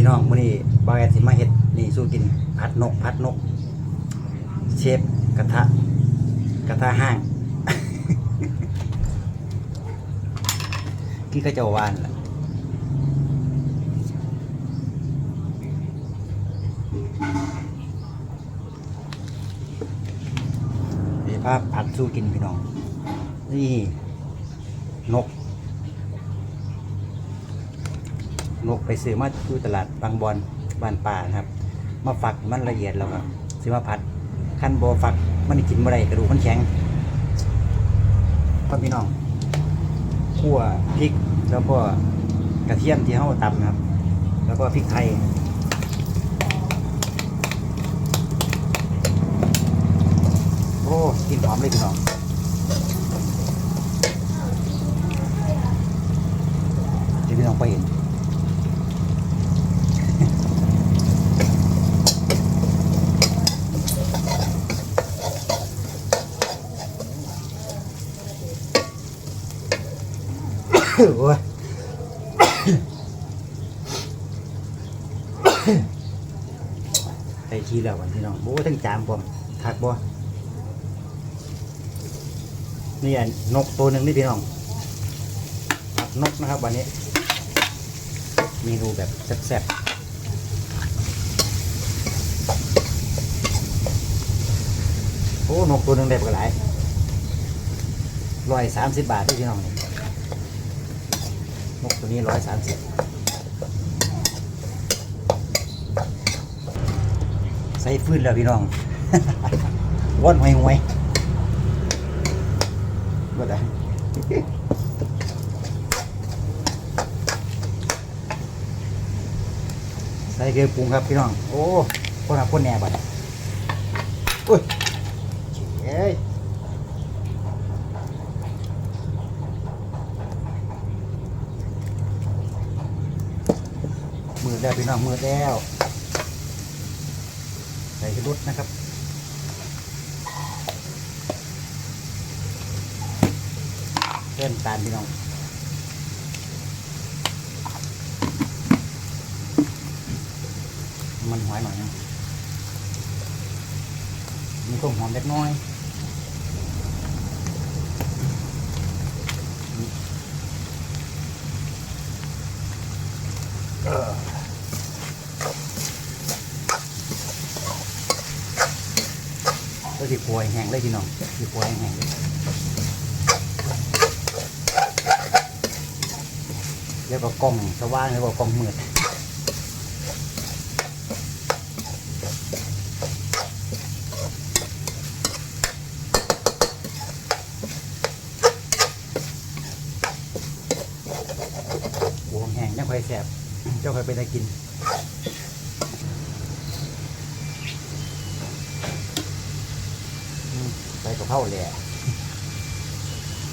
พี่น้องมื้อนี้บาวแอดสิมาเฮ็ดนี่สู้กินผัดนกผัดนก เชฟกระทะ กระทะห้าง ที่เขาจะวานล่ะเดี๋ยวภาพผัดสู้กินพี่น้อง นี่นก นกไปซื้อมาอยู่ตลาดบางบอนบ้านป่านะครับ มาฝักมันละเอียดแล้วก็ซื้อมาผัดขั้นโบฝักมันกินบ่ได้กระดูกมันแข็งพ่อพี่น้องคั่วพริกแล้วก็กระเทียมที่เฮาตำนะครับ แล้วก็พริกไทยโอ้กินหอมเลยพี่น้องเดี๋ยวพี่น้องไปเห็น โอ้ยไปทีแล้ววันพี่น้องโอ้ทั้งจามผมทักบ่นี่อันนกตัวหนึ่งนี่พี่น้องผัดนกนะครับ วันนี้เมนูแบบแซ่บๆโอ้นกตัวหนึ่งแบบก็หลายร้อยสามสิบบาทด้วยพี่น้องนี่ นกตัวนี้ร้อยสามสิบใส่ฟืนแล้วพี่น้อง ว่อนหวยหวยบ่ได้ใส่เกลือปรุงครับพี่น้อง โอ้คนหักคนแหน่บัดอุ้ยเอ้ย มือแล้วพี่น้องมือแล้ว ใส่กระดุดนะครับเพิ่มตาลพี่น้องมันหอยหน่อยนะมีต้มหอมเล็กน้อย สิปวยแห้งเลยพี่น้องสิปวยแห้งเลยแล้วก็กล้องสว่างแล้วก็กล้องมืดโอ้แห้งยังค่อยแสบเจ้าค่อยไปได้กิน อืมใส่กระเพราแหละ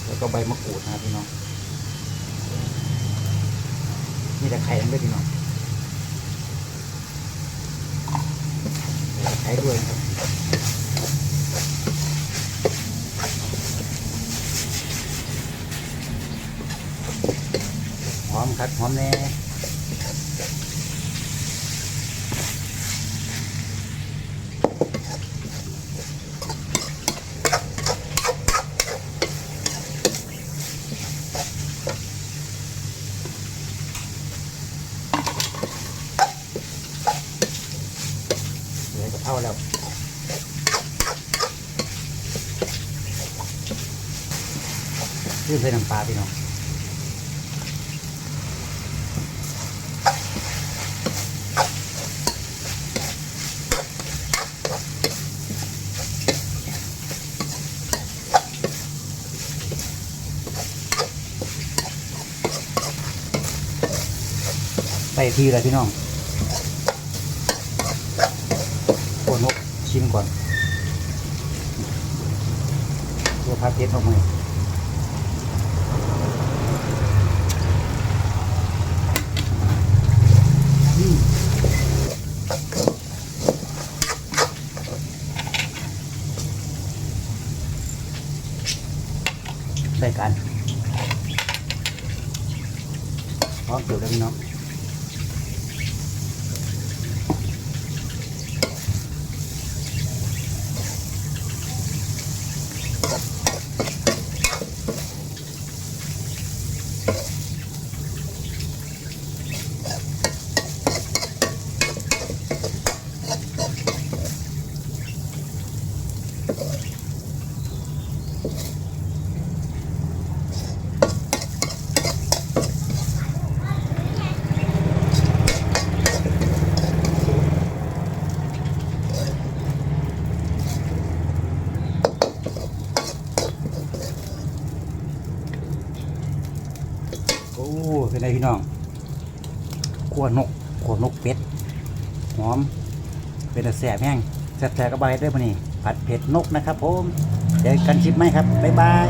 แล้วก็ใบมะกรูดนะพี่น้องมีแต่ไข่ทั้งด้วยพี่น้องไข่ด้วยนะครับหอมครับหอมแน่เหลือกระเพราแล้ว ยื่นใส่น้ำปลาพี่น้องใส่ทีเลยพี่น้องโคน ก่อนตัวพัดเพชรออกมาใส่กันพร้อมเกี่ยวแล้วพี่น้อง เป็นไรพี่น้องขัวนกขัวนกเป็ด หอม เป็นแสบแห้งแสบแสบกระบายได้ปะนี่ ผัดเผ็ดนกนะครับผม เจอกันคลิปไหมครับ บ๊ายบาย